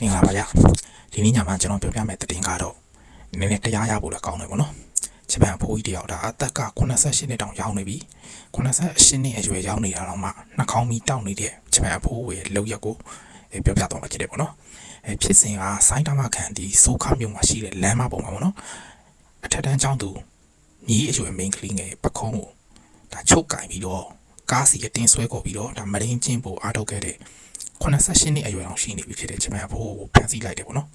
မင်္ဂလာပါဗျာဒီနေ့ညမှာကျွန်တော်ပြောပြမယ့်သတင်းကတော့နည်းနည်းတရားရဖို့လည်းကောင်းတယ်ပေါ့နော်ဂျပန်အဖိုးကြီးတယောက်ဒါအသက်က88နှစ်တောင်ရောက်နေပြီ88နှစ်အရွယ်ရောက်နေတာတော့မှနှာခေါင်းမီတောက်နေတဲ့ဂျပန်အဖိုးရဲ့လောက်ရက်ကိုအဲပြောပြတော့မှာဖြစ်တယ်ပေါ့နော်အဲဖြစ်စဉ်ကဆိုင်းတမခန်ဒီဆိုခါမြို့မှာရှိတဲ့လမ်းမပေါ်မှာပေါ့နော်အထက်တန်းကျောင်းသူညီအရွယ် main ကလေးငယ်ပခုံးကိုဒါချုပ်ကင်ပြီးတော့ကားစီအတင်းဆွဲခေါ်ပြီးတော့ဒါမရင်းချင်းပို့အားထုတ်ခဲ့တဲ့ 88နှစ်အရွယ်အောင်ရှိနေပြီဖြစ်တဲ့ဂျပန်အဖိုးကိုဖန်ဆီးလိုက်တယ်ပေါ့နော်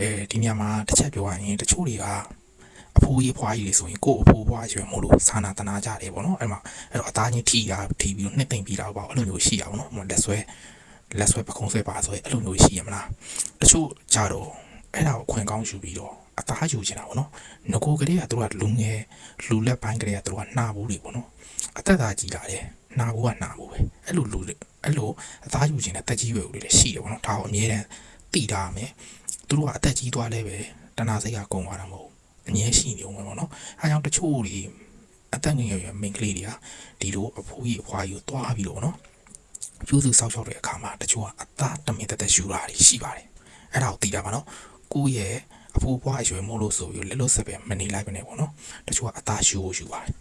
အဲဒီနေရာမှာတစ်ချက်ပြောရရင်တချို့တွေကအဖိုးကြီးအဖွားကြီးတွေဆိုရင်ကိုယ့်အဖိုးဘွားရွယ်မို့လို့စာနာတနာကြတယ်ပေါ့နော်အဲ့မှာအဲ့တော့အသားချင်းထိတာထိပြီးတော့နှစ်သိမ့်ပြီးတာပေါ့အဲ့လိုမျိုးရှိတာပေါ့နော်ဟိုလက်ဆွဲလက်ဆွဲပခုံးဆွဲပါဆွဲအဲ့လိုမျိုးရှိရမလားတချို့ကြတော့အဲ့ဒါကိုခွင်ကောင်းယူပြီးတော့အသားယူချင်တာပေါ့နော်ငကိုကလေးကသူကလူငယ်လူလက်ပိုင်းကလေးကသူကနှာဘူးတွေပေါ့နော်အသက်သာကြီးလာတယ် နှာဘူးကနှာဘူးပဲအဲ့လိုလူတွေအဲ့လိုအသားယူချင်တဲ့တက်ကြီးရွယ်ဦးတွေလည်းရှိတယ်ပေါ့နော်ဒါကိုအမြဲတမ်းသိထားရမယ်သူတို့ကအသက်ကြီးသွားလဲပဲတဏှာစိတ်ကကုန်သွားတာမဟုတ်ဘူးအမြဲရှိနေအောင်ပဲပေါ့နော်အဲကြောင့်တချို့တွေအသက်ငယ်ရွယ်မိန်းကလေးတွေကဒီလိုအဖိုးကြီးအဖွားကြီးကိုတွားပြီးတော့နော်ပြုစုစောက်ရှောက်တဲ့အခါမှာတချို့ကအသားတမင်တက်တက်ယူတာတွေရှိပါတယ်အဲ့ဒါကိုသိတာပါနော်ကိုယ့်ရဲ့အဖိုးဘွားအရွယ်မို့လို့ဆိုပြီးလက်လို့ဆက်ပဲမနေလိုက်ပဲနဲ့ပေါ့နော်တချို့ကအသားယူဖို့ယူပါတယ်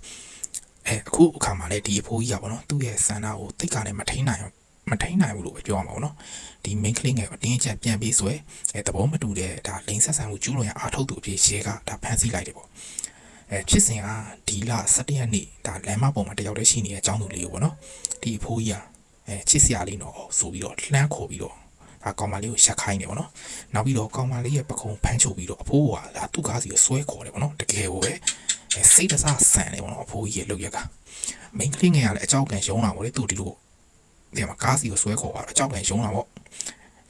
အဲအခုအခါမှာလည်းဒီအဖိုးကြီးကပေါ့နော်သူ့ရဲ့ဆန္ဒကိုတိတ်ကလည်းမထိန်နိုင်အောင်မထိန်နိုင်ဘူးလို့ပဲပြောရမှာပေါ့နော်ဒီ main ကလေးငယ်ကိုအတင်းချက်ပြန်ပြီးဆွဲအဲသဘောမတူတဲ့ဒါလိန်ဆက်ဆံမှုကျူးလွန်ရအားထုတ်သူအဖြစ်ရဲကဒါဖန်ဆီးလိုက်တယ်ပေါ့အဲဖြစ်စဉ်ကဒီလ17ရက်နေ့ဒါလမ်းမပေါ်မှာတယောက်တည်းရှိနေတဲ့အကြောင်းသူလေးကိုပေါ့နော်ဒီအဖိုးကြီးကအဲချစ်စရာလေးတော့ဆိုပြီးတော့လှမ်းခေါ်ပြီးတော့ဒါကောင်မလေးကိုရက်ခိုင်းတယ်ပေါ့နော်နောက်ပြီးတော့ကောင်မလေးရဲ့ပခုံးဖမ်းချုပ်ပြီးတော့အဖိုးကဒါသူ့ကားစီကိုဆွဲခေါ်တယ်ပေါ့နော်တကယ်ကိုပဲ အဲစိတ်တစားဆန်တယ်ပေါ့နော်အဖိုးကြီးရဲ့လုပ်ရက်က main ကလေးငယ်ကလည်းအကြောက်ကန်ရုံးတာပေါ့လေသူ့ဒီလိုဒီမှာကားစီကိုဆွဲခေါ်ပါတော့အကြောက်ကန်ရုံးတာပေါ့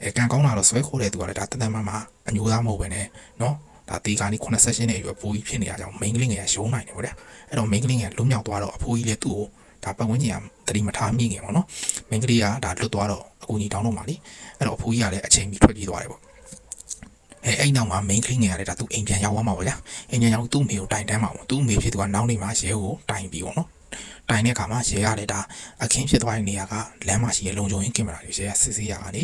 အဲကန်ကောင်းတာတော့ဆွဲခေါ်တဲ့သူကလည်းဒါတန်တန်မမအညိုသားမဟုတ်ပဲねနော်ဒါတီကာနီ88နဲ့အရွယ်ပိုးကြီးဖြစ်နေရကြောင်း main ကလေးငယ်ကရုံးနိုင်တယ်ပေါ့ဗျအဲ့တော့ main ကလေးငယ်လွတ်မြောက်သွားတော့အဖိုးကြီးလည်းသူ့ကိုဒါပတ်ဝန်းကျင်ကတတိမထားမိခင်ပေါ့နော် main ကလေးကဒါလွတ်သွားတော့အကူကြီးတောင်းတော့မှလीအဲ့တော့အဖိုးကြီးကလည်းအချိန်မီထွက်ပြေးသွားတယ်ပေါ့ အဲအဲ့နောက်မှာ main ကလေးငယ်ကလည်းဒါသူအိမ်ပြန်ရောက်သွားမှာပေါ့ဗျာအိမ်ပြန်ရောက်သူ့မေကိုတိုင်တန်းမှာပေါ့သူ့မေဖြစ်သူကနောက်နေမှာရဲကိုတိုင်ပြီးပေါ့နော်တိုင်တဲ့အခါမှာရဲရတဲ့ဒါအခင်းဖြစ်သွားတဲ့နေရာကလမ်းမှာရှိတဲ့လုံခြုံရေးကင်မရာတွေရဲစစ်ဆေးရကနေ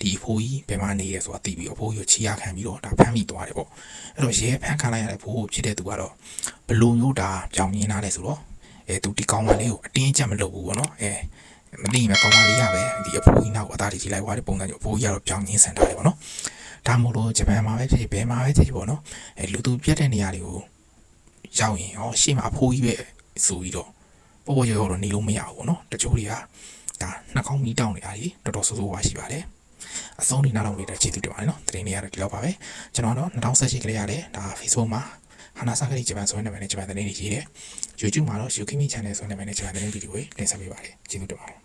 ဒီအဖိုးကြီးဘယ်မှာနေရဲဆိုတာသိပြီးအဖိုးကြီးကိုချီရခံပြီးတော့ဒါဖမ်းမိသွားတယ်ပေါ့အဲ့တော့ရဲဖမ်းခံလိုက်ရတဲ့ဖိုးကိုဖြစ်တဲ့သူကတော့ဘလူမျိုးဒါကြောင်မြင်လာတယ်ဆိုတော့အဲသူဒီကောင်းမလေးကိုအတင်းချက်မလုပ်ဘူးပေါ့နော်အဲမသိရင်ကောင်းမလေးရပဲဒီအဖိုးကြီးနောက်အသားတွေကြီးလိုက်သွားတဲ့ပုံစံမျိုးအဖိုးကြီးကတော့ပြောင်းရင်းဆန်ထားတယ်ပေါ့နော် ဒါမို့လို့ဂျပန်မှာပဲဖြစ်ဘယ်မှာပဲဖြစ်ပေါ့နော်အဲလူသူပြတ်တဲ့နေရာတွေကိုရောက်ရင်ဟောရှေ့မှာအဖိုးကြီးပဲဆိုပြီးတော့ပေါ်ပေါ်ရော်ရော်တော့နေလို့မရဘူးပေါ့နော်တချို့တွေကဒါနှာခေါင်းမီးတောင်းနေတာကြီးတော်တော်ဆိုးဆိုးဝါးရှိပါတယ်အဆုံးဒီနားတော့လေးတဲ့ခြေသူတင်ပါတယ်နော်တင်နေရတော့ဒီလောက်ပါပဲကျွန်တော်တော့2018ကလေးရတယ်ဒါ Facebook မှာဟာနာစာကလေးဂျပန်ဆိုတဲ့နာမည်နဲ့ဂျပန်သတင်းတွေရေးတယ် YouTube မှာတော့ Yukimi Channel ဆိုတဲ့နာမည်နဲ့ဂျပန်သတင်းဗီဒီယိုတွေတင်ဆက်ပေးပါတယ်ကျေးဇူးတင်ပါတယ်